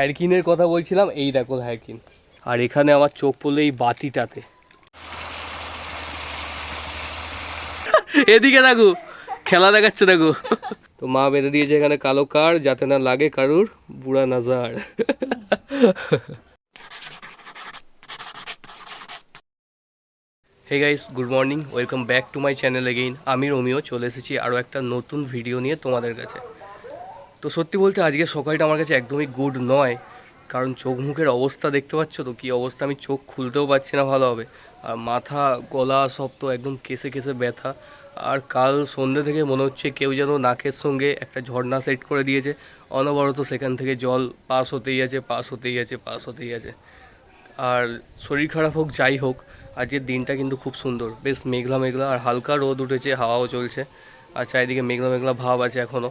হ্যারকিনের কথা বলছিলাম, এই দেখো হ্যারকিন। আর এখানে আমার চোখ পড়ল এই বাতিটাতে। এদিকে দেখো, খেলা দেখাচ্ছে দেখো। তো মা বেঁধে দিয়েছে এখানে কালো কার যাতে না লাগে কারুর বুড়া নাজার। Hey guys good morning welcome back to my channel again আমি রোমিও, চলে এসেছি আরও একটা নতুন ভিডিও নিয়ে তোমাদের কাছে। তো সত্যি বলতে আজকে সকালটা আমার কাছে একদমই গুড নয়। কারণ চোখ মুখের অবস্থা দেখতে পাচ্ছ তো? কী অবস্থা? আমি চোখ খুলতেও পারছি না ভালোভাবে আর মাথা, গলা সব তো একদম কেসে কেসে ব্যথা। আর কাল সন্ধ্যে থেকে মনে হচ্ছে কেউ যেন নাকের সঙ্গে একটা ঝর্ণা সেট করে দিয়েছে। অনবরত সেখান থেকে জল পাস হতেই আছে, পাস হতেই আছে, পাস হতেই আছে। আর শরীর খারাপ হোক, যাই হোক, আজকের দিনটা কিন্তু খুব সুন্দর। বেশ মেঘলা মেঘলা, আর হালকা রোদ উঠেছে, হাওয়াও চলছে। আর চারিদিকে মেঘলা মেঘলা ভাব আছে এখনও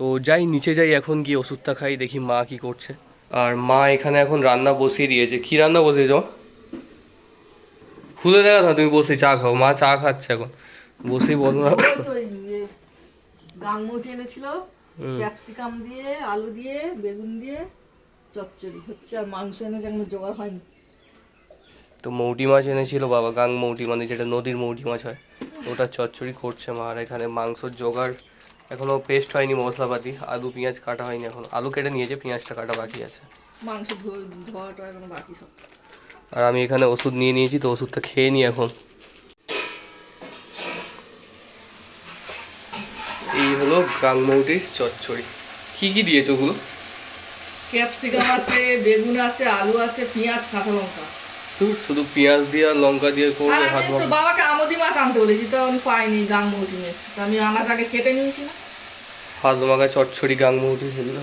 তো যাই নিচে যাই এখন গিয়ে ওষুধটা খাই দেখি মা কি করছে। আর মা এখানে এখন রান্না বসিয়ে দিয়েছে। কি রান্না বসিয়েছ? খুলে দেখা না তুমি বসে চা খাও। মা চা খাচ্ছে এখন। বসেই বলো না। ইয়ে এনেছিল ক্যাপসিকাম দিয়ে আলু দিয়ে বেগুন দিয়ে চচ্চড়ি। হচ্ছে আর মাংস এনেছে এখনও জোগাড় হয়নি। তো মৌটি মাছ এনেছিল বাবা গাং মৌটি মানে যেটা নদীর মৌটি মাছ হয় ওটা চচ্চড়ি করছে মা। আর এখানে মাংসর জোগাড় এখনও পেস্ট হয়নি মশলাপাতি আলু পেঁয়াজ কাটা হয়নি এখন। আলু কেটে নিয়েছে পেঁয়াজটা কাটা বাকি আছে। মাংস ধোয়াটা এখন বাকি সব। আর আমি এখানে ওষুধ নিয়ে নিয়েছি তো ওষুধটা খেয়ে নিই এখন। এই হলো গাংমৌটির চচ্চড়ি। কি কি দিয়েছ ওগুলো ক্যাপসিকাম আছে বেগুন আছে আলু আছে পেঁয়াজ কাঁচা লঙ্কা ধুর, শুধু পেঁয়াজ দিয়ে আর লঙ্কা দিয়ে করবে হাত আমি তো বাবাকে আমদি মাছ আনতে বলেছি তো আমি পাইনি নিয়ে আমি আনাটাকে কেটে নিয়েছি না। হাত মাখা চচ্চড়ি গাংমৌটি সেগুলো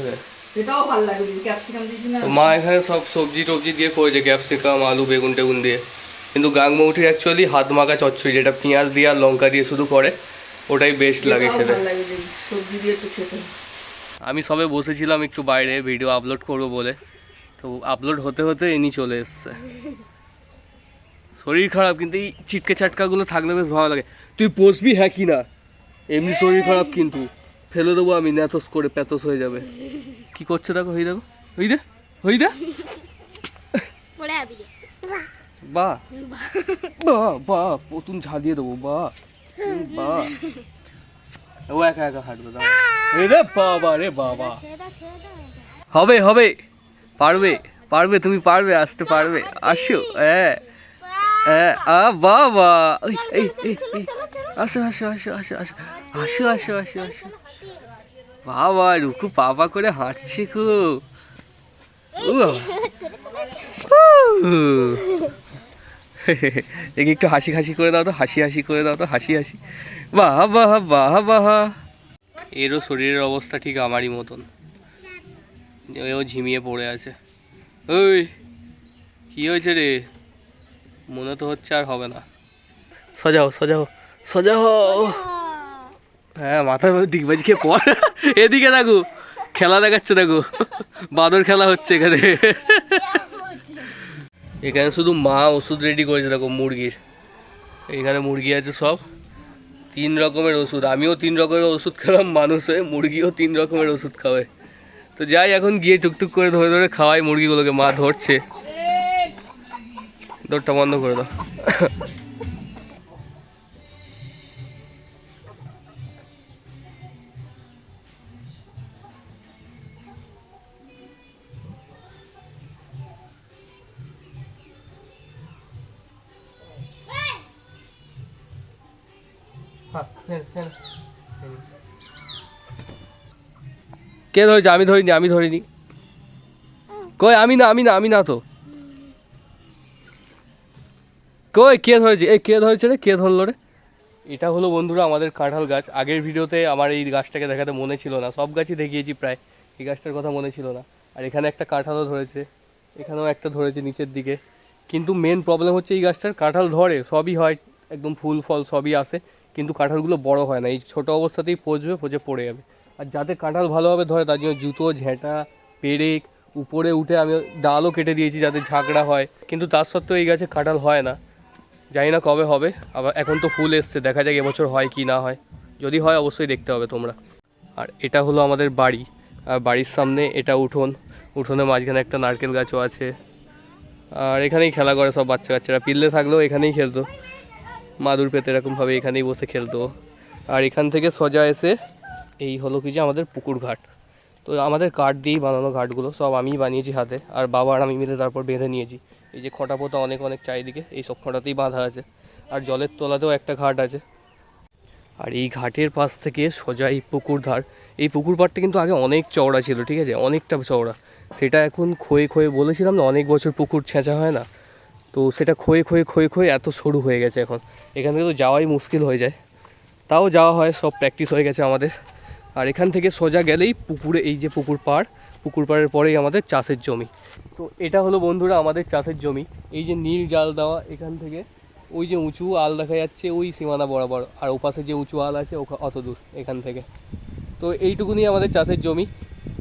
ভালো লাগে ক্যাপসিকাম দিয়েছি না মা এখানে সব সবজি টবজি দিয়ে করেছে ক্যাপসিকাম আলু বেগুন টেগুন দিয়ে। কিন্তু গাংমৌটির অ্যাকচুয়ালি হাত মাখা চচ্চড়ি যেটা পেঁয়াজ দিয়ে আর লঙ্কা দিয়ে শুধু করে ওটাই বেস্ট লাগে খেতে। সবজি দিয়ে একটু খেতে আমি সবে বসেছিলাম একটু বাইরে ভিডিও আপলোড করব বলে। তো আপলোড হতে হতে ইনি চলে এসছে। শরীর খারাপ কিন্তু এই চিটকে চাটকাগুলো থাকলে বেশ ভালো লাগে। তুই বসবি হ্যাঁ কি না? এমনি শরীর খারাপ কিন্তু। ফেলে দেবো আমি ন্যাথস করে প্যাথস হয়ে যাবে। কি করছে দেখো হই দেখো। হই দে হই দে। বা। বা। বা প্রতুন ঝালিয়ে দেবো বা। বা। ও একা একা হাঁটবে দাও রে বাবা রে বাবা। হবে হবে। পারবে পারবে তুমি পারবে আসতে পারবে। আসো হ্যাঁ। আ বাবা আসো আসো আসো আসো আসো। আসো আসো আসো আসো। বাবা রুকু পাপা করে হাঁটছে খুব। বাবা। দেখি একটু হাসি হাসি করে দাও তো হাসি হাসি করে দাও তো হাসি হাসি। বাহ বাহ বাহ বাহ। এরও শরীরের অবস্থা ঠিক আমারই মতন। ও ঝিমিয়ে পড়ে আছে। ওই কি হয়েছে রে? মনে তো হচ্ছে আর হবে না। সাজাও সাজাও সাজাও। হ্যাঁ মাথার মধ্যে দিগবাজি খেয়ে পড়। এদিকে দেখো খেলা দেখাচ্ছে দেখো। বাদর খেলা হচ্ছে এখানে। এখানে শুধু মা ওষুধ রেডি করেছে দেখো মুরগির। এখানে মুরগি আছে সব। তিন রকমের ওষুধ। আমিও তিন রকমের ওষুধ খেলাম মানুষ হয়ে মুরগিও তিন রকমের ওষুধ খাওয়ায় তো যাই এখন গিয়ে টুকটুক করে ধরে ধরে খাওয়াই মুরগিগুলোকে। মা ধরছে। দৌড়টা বন্ধ করে দাও। কে ধরেছে? আমি ধরিনি আমি ধরিনি। কই আমি না আমি না আমি না তো। কই, কে ধরেছে? এই কে ধরেছে রে? কে ধরলো রে? এটা হলো বন্ধুরা আমাদের কাঁঠাল গাছ। আগের ভিডিওতে আমার এই গাছটাকে দেখাতে মনে ছিল না। সব গাছই দেখিয়েছি প্রায়। এই গাছটার কথা মনে ছিল না। আর এখানে একটা কাঁঠালও ধরেছে। এখানেও একটা ধরেছে নিচের দিকে। কিন্তু মেন প্রবলেম হচ্ছে এই গাছটার, কাঁঠাল ধরে, সবই হয়, একদম ফুল, ফল সবই আসে। কিন্তু কাঁঠালগুলো বড় হয় না। এই ছোটো অবস্থাতেই পচবে, পচে পড়ে যাবে। আর যাতে কাঁঠাল ভালোভাবে ধরে, তার জন্য জুতো, ঝেঁটা, পেরেক, উপরে উঠে আমি ডালও কেটে দিয়েছি যাতে ঝাঁকড়া হয়। কিন্তু তার সত্ত্বেও এই গাছে কাঁঠাল হয় না। জানি না কবে হবে, আবার এখন তো ফুল এসছে, দেখা যাক এবছর হয় কি না হয়। যদি হয় অবশ্যই দেখতে হবে তোমরা। আর এটা হলো আমাদের বাড়ি, আর বাড়ির সামনে এটা উঠোন উঠোনের মাঝখানে একটা নারকেল গাছও আছে। আর এখানেই খেলা করে সব বাচ্চা কাচ্চারা পিল্লে থাকলেও এখানেই খেলতো। মাদুর পেতে এরকমভাবে এখানেই বসে খেলতো। আর এখান থেকে সোজা এসে এই হলো কি যে আমাদের পুকুর ঘাট। তো আমাদের কাঠ দিয়েই বানানো ঘাটগুলো, সব আমিই বানিয়েছি হাতে। আর বাবা আর আমি মিলে তারপর বেঁধে নিয়েছি। এই যে খোঁটা পোতা অনেক অনেক চারিদিকে, এই সব খটাতেই বাঁধা আছে। আর জলের তলাতেও একটা ঘাট আছে। আর এই ঘাটের পাশ থেকে সোজা এই পুকুর ধার, এই পুকুর পাড়টা কিন্তু আগে অনেক চওড়া ছিল, ঠিক আছে? অনেকটা চওড়া। সেটা এখন ক্ষয়ে ক্ষয়ে বলেছিলাম না, অনেক বছর পুকুর ছেঁচা হয় না। তো সেটা ক্ষয়ে ক্ষয়ে ক্ষয়ে ক্ষয়ে এত সরু হয়ে গেছে এখন। এখান থেকে তো যাওয়াই মুশকিল হয়ে যায়। তাও যাওয়া হয়, সব প্র্যাকটিস হয়ে গেছে আমাদের। আর এখান থেকে সোজা গেলেই পুকুরে এই যে পুকুর পাড় পুকুর পাড়ের পরেই আমাদের চাষের জমি। তো এটা হলো বন্ধুরা আমাদের চাষের জমি। এই যে নীল জাল দেওয়া এখান থেকে, ওই যে উঁচু আল দেখা যাচ্ছে, ওই সীমানা বরাবর। আর ওপাশে যে উঁচু আল আছে অত দূর এখান থেকে। তো এইটুকুনি আমাদের চাষের জমি।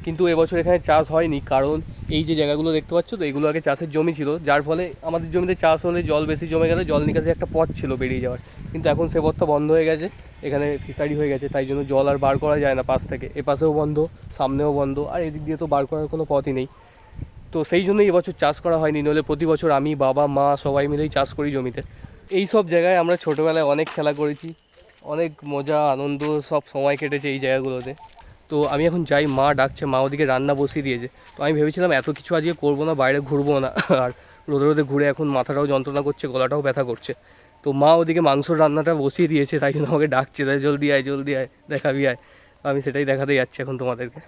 কিন্তু এবছর এখানে চাষ হয়নি, কারণ এই যে জায়গাগুলো দেখতে পাচ্ছ তো, এগুলো আগে চাষের জমি ছিল, যার ফলে আমাদের জমিতে চাষ হলে জল বেশি জমে গেলে, জল নিকাশে একটা পথ ছিল বেরিয়ে যাওয়ার। কিন্তু এখন সে পথটা বন্ধ হয়ে গেছে, এখানে ফিসারি হয়ে গেছে, তাই জন্য জল আর বার করা যায় না পাশ থেকে। এ পাশেও বন্ধ, সামনেও বন্ধ, আর এদিক দিয়ে তো বার করার কোনো পথই নেই। তো সেই জন্যই এবছর চাষ করা হয়নি, নইলে প্রতি বছর আমি, বাবা, মা সবাই মিলেই চাষ করি জমিতে। এই সব জায়গায় আমরা ছোটোবেলায় অনেক খেলা করেছি, অনেক মজা, আনন্দ, সব সময় কেটেছে এই জায়গাগুলোতে। তো আমি এখন যাই মা ডাকছে মা ওদিকে রান্না বসিয়ে দিয়েছে। তো আমি ভেবেছিলাম এত কিছু আজকে করব না বাইরে ঘুরবো না। আর রোদে রোদে ঘুরে এখন মাথাটাও যন্ত্রণা করছে গলাটাও ব্যথা করছে। তো মা ওদিকে মাংসর রান্নাটা বসিয়ে দিয়েছে তাই জন্য আমাকে ডাকছে তাই জলদি আয় জলদি আয় দেখাবি আয়। আমি সেটাই দেখাতে যাচ্ছি এখন তোমাদেরকে।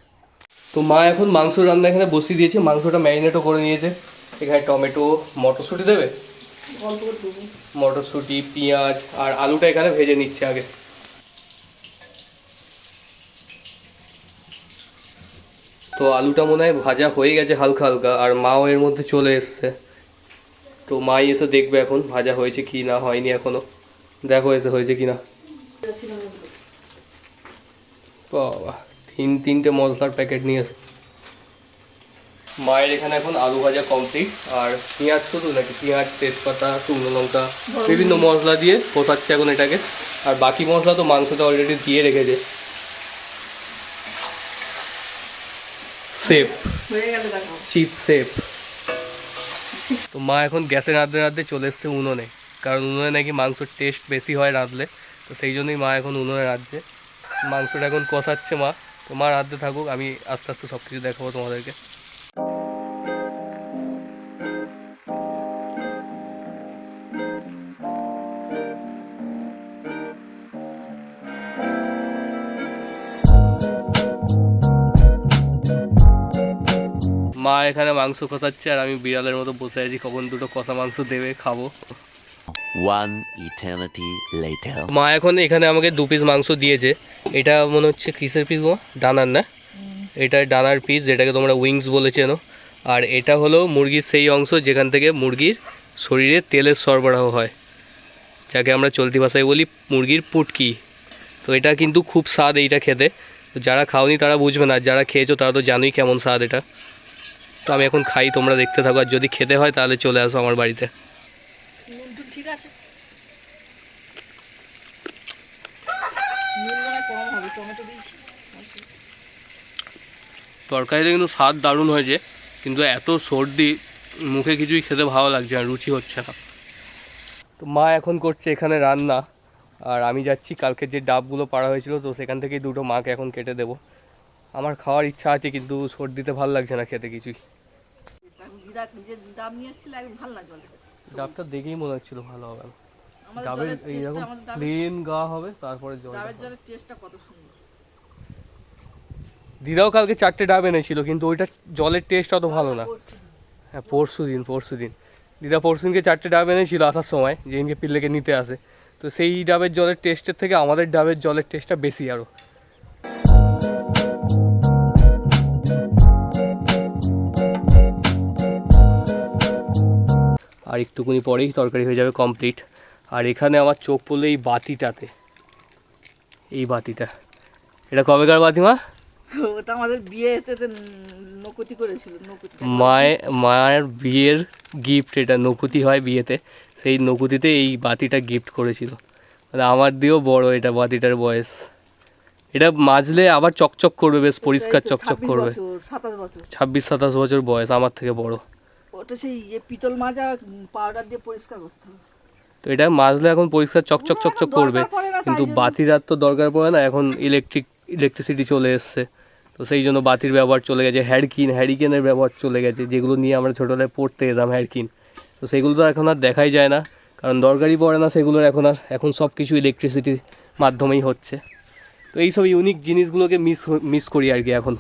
তো মা এখন মাংস রান্না এখানে বসিয়ে দিয়েছে মাংসটা ম্যারিনেটও করে নিয়েছে। এখানে টমেটো মটরশুঁটি দেবে? মটরশুঁটি পেঁয়াজ আর আলুটা এখানে ভেজে নিচ্ছে আগে। তো আলুটা মনে হয় ভাজা হয়ে গেছে হালকা হালকা আর মাও এর মধ্যে চলে এসছে। তো মাই এসে দেখবে এখন ভাজা হয়েছে কি না হয়নি এখনও। দেখো এসে হয়েছে কি না। বাবা তিন তিনটে মশলার প্যাকেট নিয়ে এসে। মায়ের এখানে এখন আলু ভাজা কমপ্লিট আর পেঁয়াজ শুধু নাকি পেঁয়াজ তেজপাতা শুকনো লঙ্কা বিভিন্ন মশলা। দিয়ে কোথাচ্ছে এখন এটাকে। আর বাকি মশলা তো মাংসটা অলরেডি দিয়ে রেখেছে। সেফ চিপ সেফ তো মা এখন গ্যাসে রাঁধতে রাঁধতে চলে এসছে উনুনে। কারণ উনুনে নাকি মাংসর টেস্ট বেশি হয় রাঁধলে তো সেই জন্যই মা এখন উনুনে রাঁধছে মাংসটা এখন কষাচ্ছে মা। তো মা রাঁধতে থাকুক আমি আস্তে আস্তে সব কিছু দেখাবো তোমাদেরকে। মা এখানে মাংস কষাচ্ছে আর আমি বিড়ালের মতো বসে আছি। কখন দুটো কষা মাংস দেবে খাব। মা এখন এখানে আমাকে দু পিস মাংস দিয়েছে। এটা মনে হচ্ছে কিসের পিস গো? ডানার না? এটা ডানার পিস যেটাকে তোমরা উইংস বলে চেনো। আর এটা হলো মুরগির সেই অংশ যেখান থেকে মুরগির শরীরে তেলের সরবরাহ হয়। যাকে আমরা চলতি ভাষায় বলি মুরগির পুটকি। তো এটা কিন্তু খুব স্বাদ এইটা খেতে। যারা খাওনি তারা বুঝবে না যারা খেয়েছো তারা তো জানোই কেমন স্বাদ এটা। তো আমি এখন খাই তোমরা দেখতে থাকো আর যদি খেতে হয় তাহলে চলে আসো আমার বাড়িতে। ঠিক আছে। তরকারিটা কিন্তু স্বাদ দারুণ হয়েছে কিন্তু এত সর্দি মুখে কিছুই খেতে ভালো লাগছে না রুচি হচ্ছে না। তো মা এখন করছে এখানে রান্না আর আমি যাচ্ছি কালকে যে ডাবগুলো পাড়া হয়েছিল তো সেখান থেকেই দুটো মাকে এখন কেটে দেবো। আমার খাওয়ার ইচ্ছা আছে কিন্তু সর্দিতে ভালো লাগছে না খেতে কিছুই। দিদা যে ডাব নিয়ে এসেছিল একদম ভালো লাগবে ডাবটা দেখেই মনে হচ্ছিল ভালো হবে ডাবের জলের এইরকম প্লেন গা হবে তারপরে জল ডাবের জলের টেস্টটা কত সুন্দর। দিদাও কালকে চারটে ডাব এনেছিল কিন্তু ওইটা জলের টেস্ট অত ভালো না। হ্যাঁ পরশু দিন পরশু দিন। দিদা পরশু দিনকে চারটে ডাব এনেছিল আসার সময় যেদিনকে পিল্লেকে নিতে আসে। তো সেই ডাবের জলের টেস্টের থেকে আমাদের ডাবের জলের টেস্টটা বেশি আরও আর একটুকুনি পরেই তরকারি হয়ে যাবে কমপ্লিট আর এখানে আমার চোখ পড়ল এই বাতিটাতে। এই বাতিটা। এটা কবেকার বাতি মা? ওটা আমাদের বিয়েতে নকুতি করেছিল নকুতি। মায়ের মায়ের বিয়ের গিফট এটা নকুতি হয় বিয়েতে। সেই নকুতিতে এই বাতিটা গিফট করেছিল। মানে আমার দিয়েও বড় এটা বাতিটার বয়স। এটা মাজলে আবার চকচক করবে বেশ পরিষ্কার চকচক করবে। ছাব্বিশ সাতাশ বছর বয়স আমার থেকে বড়। ওটা সেই ইয়ে পিতল মাজা পাউডার দিয়ে পরিষ্কার করতে হবে। তো এটা মাজলে এখন পরিষ্কার চকচক চকচক করবে কিন্তু বাতির আর তো দরকার পড়ে না এখন ইলেকট্রিক ইলেকট্রিসিটি চলে এসছে। তো সেই জন্য বাতির ব্যবহার চলে গেছে হ্যাডকিন হ্যারিকেনের ব্যবহার চলে গেছে যেগুলো নিয়ে আমরা ছোটোবেলায় পড়তে যেতাম হ্যাডকিন। তো সেগুলো তো এখন আর দেখাই যায় না কারণ দরকারই পড়ে না সেগুলোর এখন আর এখন সব কিছু ইলেকট্রিসিটির মাধ্যমেই হচ্ছে। তো এই সব ইউনিক জিনিসগুলোকে মিস মিস করি আর কি এখন।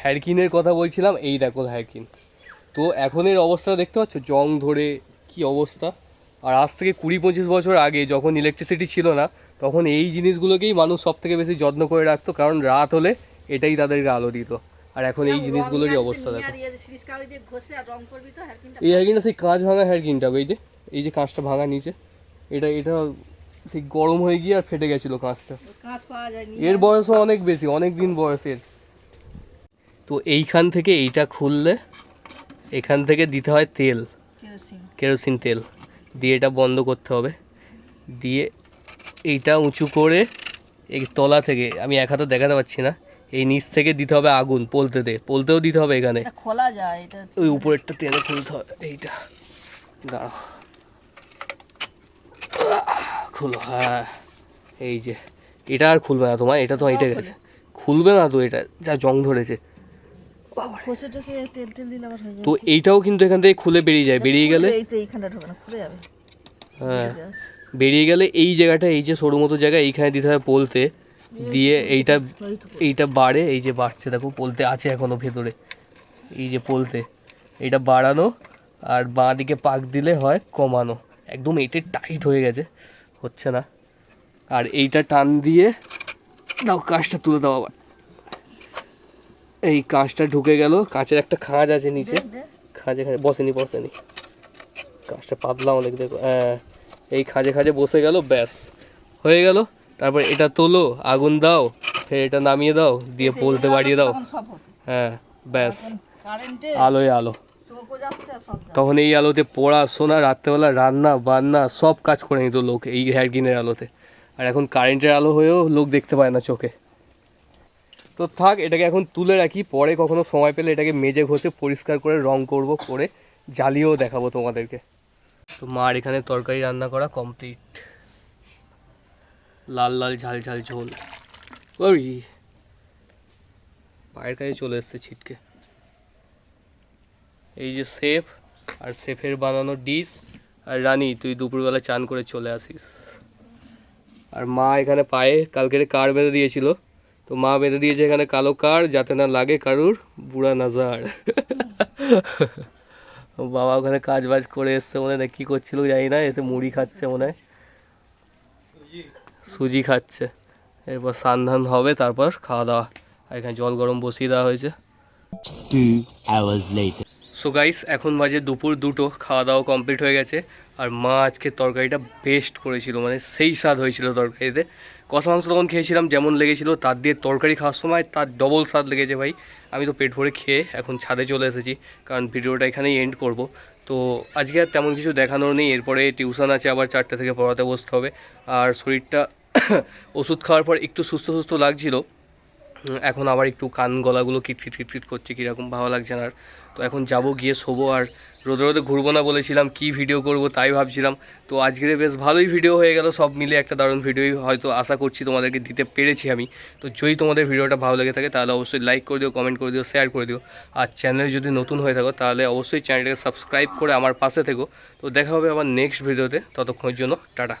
হ্যারকিনের কথা বলছিলাম এই দেখো হ্যারকিন তো এখন এর অবস্থাটা দেখতে পাচ্ছ? জং ধরে কি অবস্থা? আর আজ থেকে কুড়ি পঁচিশ বছর আগে যখন ইলেকট্রিসিটি ছিল না, তখন এই জিনিসগুলোকেই মানুষ সব থেকে বেশি যত্ন করে রাখতো, কারণ রাত হলে এটাই তাদেরকে আলো দিত। আর এখন এই জিনিসগুলোরই অবস্থা দেখো। এই হ্যারকিনটা সেই কাঁচ ভাঙা হ্যারকিনটা এই যে এই যে কাঁচটা ভাঙা নিচে। এটা এটা সেই গরম হয়ে গিয়ে আর ফেটে গেছিল কাঁচটা। এর বয়সও অনেক বেশি, অনেক দিন বয়সের। তো এইখান থেকে এইটা খুললে এখান থেকে দিতে হয় তেল। কেরোসিন। তেল। দিয়ে এটা বন্ধ করতে হবে। দিয়ে এইটা উঁচু করে এই তলা থেকে আমি এক হাতে দেখাতে পাচ্ছি না এই নিচ থেকে দিতে হবে আগুন পোলতে দে পোলতেও দিতে হবে এখানে। খোলা যায় এটা ওই উপরেরটা টেনে খুলতে হবে এইটা। দাঁড়াও। খুলো হ্যাঁ। এই যে এটা আর খুলবে না তোমার এটা তো এটা গেছে। খুলবে না তো এটা যা জং ধরেছে। তেল তেল দিলে আবার হয়ে যাবে। তো এইটাও কিন্তু এখান থেকে খুলে বেরিয়ে যায়। বেরিয়ে গেলে এইখানটা ঢোকে না খুলে যাবে। হ্যাঁ। বেরিয়ে গেলে এই জায়গাটা এই যে সরু মতো জায়গা এইখানে দিতে হবে পোলতে। দিয়ে এইটা এইটা বাড়ে এই যে বাড়ছে দেখো পোলতে আছে এখনও ভেতরে। এই যে পোলতে। এইটা বাড়ানো আর বাঁ দিকে পাক দিলে হয় কমানো। একদম এইটা টাইট হয়ে গেছে হচ্ছে না। আর এইটা টান দিয়ে দাও কাঁচটা তুলে দাও আবার। এই কাঁচটা ঢুকে গেল। কাঁচের একটা খাঁজ আছে নিচে। খাঁজে খাঁজে বসেনি বসেনি। কাঁচটা পাতলা অনেক দেখো হ্যাঁ এই খাঁজে খাঁজে বসে গেল ব্যাস। হয়ে গেল। তারপর এটা তোলো আগুন দাও ফের এটা নামিয়ে দাও দিয়ে বলতে বাড়িয়ে দাও। হ্যাঁ ব্যাস। আলোয় আলো। তখন এই আলোতে পড়াশোনা রাত্রেবেলা রান্না বান্না সব কাজ করে নিত লোক এই হ্যারকিনের আলোতে। আর এখন কারেন্টের আলো হয়েও লোক দেখতে পায় না চোখে। তো থাক, এটাকে এখন তুলে রাখি। পরে কখনো সময় পেলে এটাকে মেজে ঘষে পরিষ্কার করে, রং করব, করে জ্বালিয়েও দেখাবো তোমাদেরকে। তো মার এখানে তরকারি রান্না করা কমপ্লিট লাল লাল ঝাল ঝাল ঝোল। ওই! পায়ের কাছে চলে এসছে ছিটকে। এই যে সেফ, আর সেফের বানানো ডিশ। আর রানী, তুই দুপুরবেলা চান করে চলে আসিস। আর মা এখানে পায়ে কালকের কার বেঁধে দিয়েছিল? তো মা বেঁধে দিয়েছে এখানে কালো কার যাতে না লাগে কারুর বুড়া নাজার। বাবা ওখানে কাজ বাজ করে এসছে মনে হয় কী করছিল জানি না এসে মুড়ি খাচ্ছে মনে হয়। সুজি খাচ্ছে। এরপর স্নান ধান হবে তারপর খাওয়া দাওয়া। আর এখানে জল গরম বসিয়ে দেওয়া হয়েছে। Two hours later. So guys এখন বাজে দুপুর দুটো খাওয়া দাওয়া কমপ্লিট হয়ে গেছে। আর মা আজকে তরকারিটা বেস্ট করেছিল মানে সেই স্বাদ হয়েছিল তরকারিতে। কষা মাংস তখন খেয়েছিলাম, যেমন লেগেছিল তার দিয়ে তরকারি খাওয়ার সময় তার ডবল স্বাদ লেগেছে ভাই। আমি তো পেট ভরে খেয়ে এখন ছাদে চলে এসেছি, কারণ ভিডিওটা এখানেই এন্ড করব। তো আজকে আর তেমন কিছু দেখানোর নেই, এরপরে টিউশন আছে, আবার চারটে থেকে পড়াতে বসতে হবে। আর শরীরটা ওষুধ খাওয়ার পর একটু সুস্থ সুস্থ লাগছিল। এখন আবার একটু কান গলাগুলো কিটকিট কিটকিট করছে, কীরকম ভালো লাগছে না আর। তো এখন যাব গিয়ে শোবো আর রোদে রোদে ঘুরবো না বলেছিলাম, কি ভিডিও করব তাই ভাবছিলাম। তো আজকের বেশ ভালোই ভিডিও হয়ে গেল, সব মিলে একটা দারুণ ভিডিওই হয়তো আশা করছি তোমাদেরকে দিতে পেরেছি আমি। তো যদি তোমাদের ভিডিওটা ভালো লেগে থাকে তাহলে অবশ্যই লাইক করে দিও কমেন্ট করে দিও শেয়ার করে দিও। আর চ্যানেলে যদি নতুন হয়ে থাকো তাহলে অবশ্যই চ্যানেলটাকে সাবস্ক্রাইব করে আমার পাশে থেকো। তো দেখা হবে আবার নেক্সট ভিডিওতে ততক্ষণের জন্য, টাটা।